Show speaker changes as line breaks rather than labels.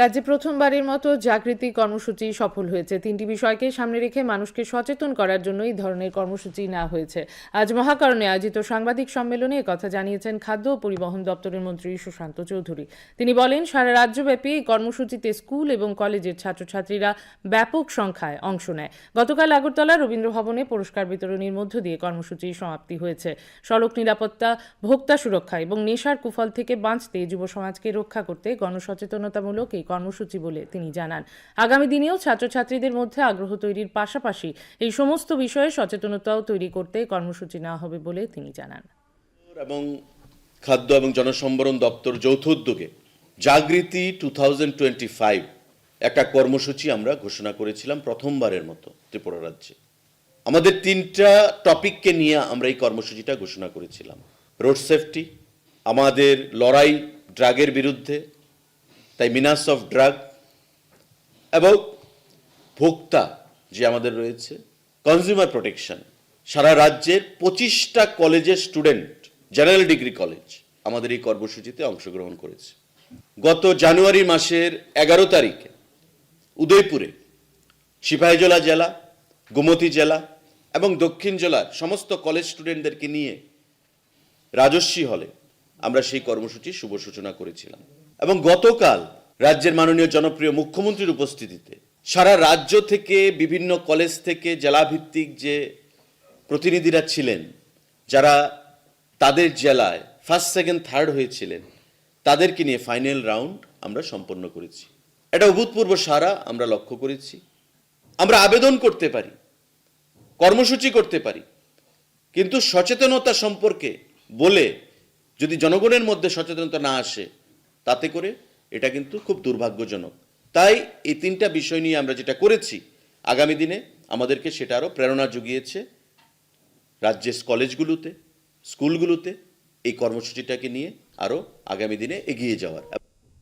রাজ্যে প্রথমবারের মতো জাগৃতি কর্মসূচি সফল হয়েছে। তিনটি বিষয়কে সামনে রেখে মানুষকে সচেতন করার জন্য এই ধরনের কর্মসূচি নেওয়া হয়েছে। আজ মহাকরণে আয়োজিত সাংবাদিক সম্মেলনে কথা জানিয়েছেন খাদ্য ও পরিবহন দপ্তরের মন্ত্রী সুশান্ত চৌধুরী। তিনি বলেন, সারা রাজ্যব্যাপী এই কর্মসূচিতে স্কুল এবং কলেজের ছাত্রছাত্রীরা ব্যাপক সংখ্যায় অংশ নেয়। গতকাল আগরতলা রবীন্দ্র ভবনে পুরস্কার বিতরণীর মধ্য দিয়ে কর্মসূচির সমাপ্তি হয়েছে। সড়ক নিরাপত্তা, ভোক্তা সুরক্ষা এবং নেশার কুফল থেকে বাঁচতে যুব সমাজকে রক্ষা করতে গণসচেতনতামূলক এই কর্মসূচি বলে তিনি জানান। আগামী দিনেও ছাত্রছাত্রীদের মধ্যে আগ্রহ তৈরির পাশাপাশি এই সমস্ত বিষয়ে সচেতনতাও তৈরি করতে কর্মসূচি নেওয়া হবে বলে তিনি জানান।
এবং খাদ্য এবং জনসম্বরণ দপ্তর যৌথ উদ্যোগে জাগৃতি টু একটা কর্মসূচি আমরা ঘোষণা করেছিলাম প্রথমবারের মতো ত্রিপুরা রাজ্যে। আমাদের তিনটা টপিককে নিয়ে আমরা এই কর্মসূচিটা ঘোষণা করেছিলাম। রোড সেফটি, আমাদের লড়াই ড্রাগের বিরুদ্ধে তাই মিনাস অফ ড্রাগ এবং ভোক্তা যে আমাদের রয়েছে কনজিউমার প্রোটেকশন সারা রাজ্যের পঁচিশটা কলেজের স্টুডেন্ট জেনারেল ডিগ্রি কলেজ আমাদের এই কর্মসূচিতে অংশগ্রহণ করেছে। গত জানুয়ারি মাসের এগারো তারিখে উদয়পুরে সিপাহীজলা জেলা, গোমতী জেলা এবং দক্ষিণ জেলার সমস্ত কলেজ স্টুডেন্টদেরকে নিয়ে রাজস্বী হলে আমরা সেই কর্মসূচির শুভ সূচনা করেছিলাম। এবং গতকাল রাজ্যের মাননীয় জনপ্রিয় মুখ্যমন্ত্রীর উপস্থিতিতে সারা রাজ্য থেকে বিভিন্ন কলেজ থেকে জেলাভিত্তিক যে প্রতিনিধিরা ছিলেন, যারা তাদের জেলায় ফার্স্ট সেকেন্ড থার্ড হয়েছিলেন, তাদেরকে নিয়ে ফাইনাল রাউন্ড আমরা সম্পন্ন করেছি। এটা অভূতপূর্ব সারা আমরা লক্ষ্য করেছি। আমরা আবেদন করতে পারি, কর্মসূচি করতে পারি, কিন্তু সচেতনতা সম্পর্কে বলে যদি জনগণের মধ্যে সচেতনতা না আসে তাতে করে এটা কিন্তু খুব দুর্ভাগ্যজনক। তাই এই তিনটা বিষয় নিয়ে আমরা যেটা করেছি, আগামী দিনে আমাদেরকে সেটা আরও প্রেরণা জুগিয়েছে রাজ্যের কলেজগুলোতে, স্কুলগুলোতে এই কর্মসূচিটাকে নিয়ে আরও আগামী দিনে এগিয়ে যাওয়ার।